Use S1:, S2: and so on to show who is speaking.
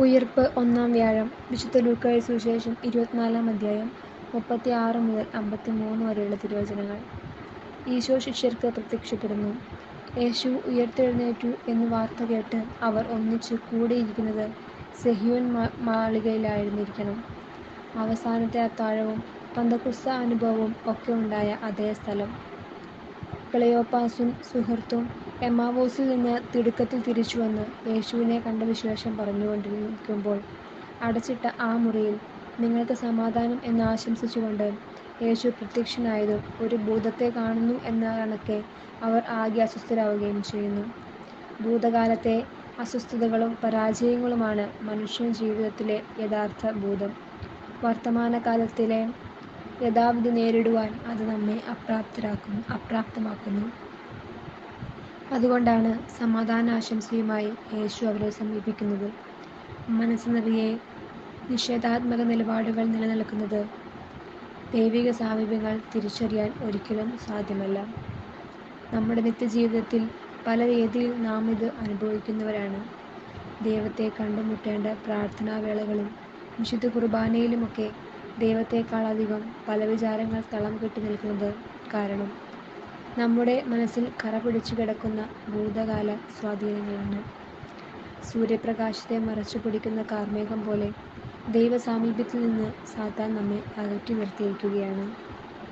S1: ഉയിർപ്പ് ഒന്നാം വ്യാഴം വിശുദ്ധ ലൂക്കായ സുവിശേഷം ഇരുപത്തിനാലാം അധ്യായം മുപ്പത്തി ആറ് മുതൽ അമ്പത്തി മൂന്ന് വരെയുള്ള തിരുവചനങ്ങൾ ഈശോ ശിഷ്യർക്ക് പ്രത്യക്ഷപ്പെടുന്നു യേശു ഉയർത്തെഴുന്നേറ്റു എന്ന് വാർത്ത കേട്ട് അവർ ഒന്നിച്ച് കൂടിയിരിക്കുന്നത് സെഹിയോൻ മാളികയിലായിരുന്നിരിക്കണം. അവസാനത്തെ അത്താഴവും പന്തക്കുസ്ത അനുഭവവും ഒക്കെ ഉണ്ടായ അതേ സ്ഥലം. ക്ലെയോപ്പാസും സുഹൃത്തും എമാവോസിൽ നിന്ന് തിടുക്കത്തിൽ തിരിച്ചുവന്ന് യേശുവിനെ കണ്ട വിശേഷം പറഞ്ഞുകൊണ്ടിരിക്കുമ്പോൾ അടച്ചിട്ട ആ മുറിയിൽ നിങ്ങൾക്ക് സമാധാനം എന്ന് ആശംസിച്ചുകൊണ്ട് യേശു പ്രത്യക്ഷനായതും ഒരു ഭൂതത്തെ കാണുന്നു എന്ന കണക്കെ അവർ ആകെ അസ്വസ്ഥരാവുകയും ചെയ്യുന്നു. ഭൂതകാലത്തെ അസ്വസ്ഥതകളും പരാജയങ്ങളുമാണ് മനുഷ്യ ജീവിതത്തിലെ യഥാർത്ഥ ഭൂതം. വർത്തമാനകാലത്തിലെ യഥാവിധി നേരിടുവാൻ അത് നമ്മെ അപ്രാപ്തരാക്കുന്നു അപ്രാപ്തമാക്കുന്നു. അതുകൊണ്ടാണ് സമാധാന ആശംസയുമായി യേശു അവരെ സമീപിക്കുന്നത്. മനസ്സ് നിറയെ നിഷേധാത്മക നിലപാടുകൾ നിലനിൽക്കുന്നത് ദൈവിക സാമീപ്യങ്ങൾ തിരിച്ചറിയാൻ ഒരിക്കലും സാധ്യമല്ല. നമ്മുടെ നിത്യജീവിതത്തിൽ പല രീതിയിൽ നാം ഇത് അനുഭവിക്കുന്നവരാണ്. ദൈവത്തെ കണ്ടുമുട്ടേണ്ട പ്രാർത്ഥനാവേളകളിലും വിശുദ്ധ കുർബ്ബാനയിലുമൊക്കെ ദൈവത്തെക്കാളധികം പല വിചാരങ്ങൾ തളം കെട്ടി നിൽക്കുന്നത് കാരണം നമ്മുടെ മനസ്സിൽ കറ പിടിച്ചു കിടക്കുന്ന ഭൂതകാല സ്വാധീനങ്ങളാണ്. സൂര്യപ്രകാശത്തെ മറച്ചു പിടിക്കുന്ന കാർമേഘം പോലെ ദൈവസാമീപ്യത്തിൽ നിന്ന് സാത്താൻ നമ്മെ അകറ്റി നിർത്തിയിരിക്കുകയാണ്.